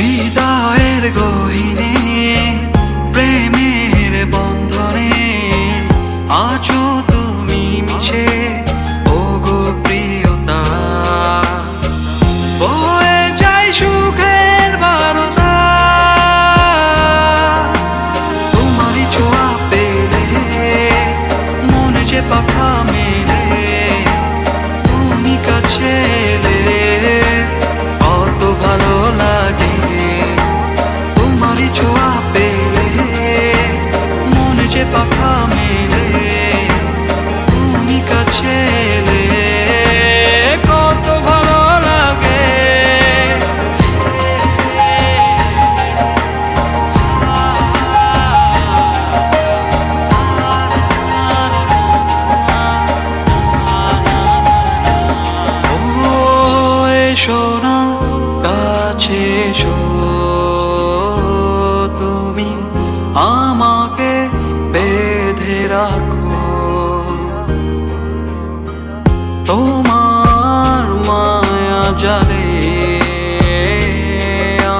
হৃদয়ের গহিনে প্রেমের বন্ধনে আছো এসো কাছে এসো। তুমি আমাকে বেঁধে রাখো। তোমার মায়া জালে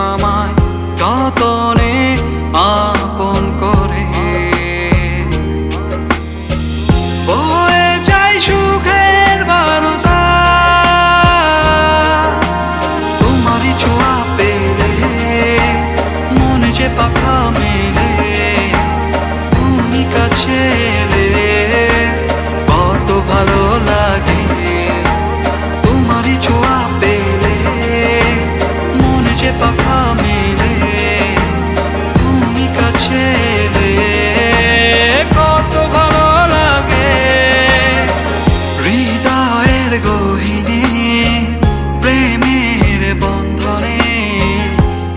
আমায় কত